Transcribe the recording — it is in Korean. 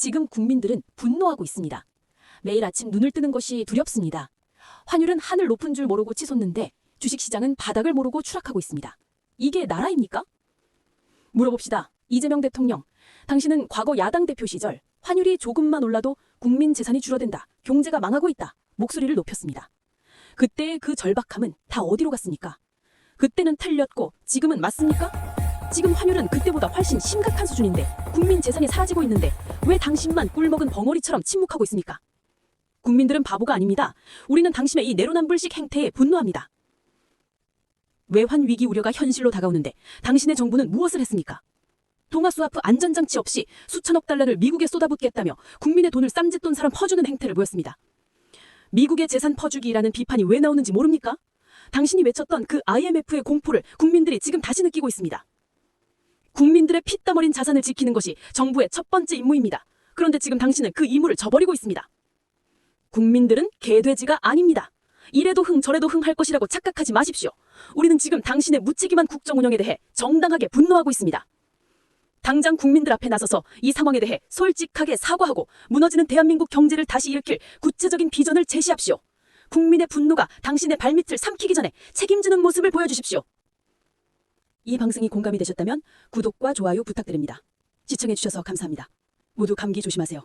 지금 국민들은 분노하고 있습니다. 매일 아침 눈을 뜨는 것이 두렵습니다. 환율은 하늘 높은 줄 모르고 치솟는데 주식시장은 바닥을 모르고 추락하고 있습니다. 이게 나라입니까? 물어봅시다. 이재명 대통령, 당신은 과거 야당 대표 시절 환율이 조금만 올라도 국민 재산이 줄어든다, 경제가 망하고 있다, 목소리를 높였습니다. 그때의 그 절박함은 다 어디로 갔습니까? 그때는 틀렸고 지금은 맞습니까? 지금 환율은 그때보다 훨씬 심각한 수준인데 국민 재산이 사라지고 있는데 왜 당신만 꿀먹은 벙어리처럼 침묵하고 있습니까? 국민들은 바보가 아닙니다. 우리는 당신의 이 내로남불식 행태에 분노합니다. 외환 위기 우려가 현실로 다가오는데 당신의 정부는 무엇을 했습니까? 동아스와프 안전장치 없이 수천억 달러를 미국에 쏟아붓겠다며 국민의 돈을 쌈짓돈처럼 퍼주는 행태를 보였습니다. 미국의 재산 퍼주기라는 비판이 왜 나오는지 모릅니까? 당신이 외쳤던 그 IMF의 공포를 국민들이 지금 다시 느끼고 있습니다. 국민들의 피땀 어린 자산을 지키는 것이 정부의 첫 번째 임무입니다. 그런데 지금 당신은 그 임무를 저버리고 있습니다. 국민들은 개돼지가 아닙니다. 이래도 흥 저래도 흥 할 것이라고 착각하지 마십시오. 우리는 지금 당신의 무책임한 국정 운영에 대해 정당하게 분노하고 있습니다. 당장 국민들 앞에 나서서 이 상황에 대해 솔직하게 사과하고 무너지는 대한민국 경제를 다시 일으킬 구체적인 비전을 제시합시오. 국민의 분노가 당신의 발밑을 삼키기 전에 책임지는 모습을 보여주십시오. 이 방송이 공감이 되셨다면 구독과 좋아요 부탁드립니다. 시청해주셔서 감사합니다. 모두 감기 조심하세요.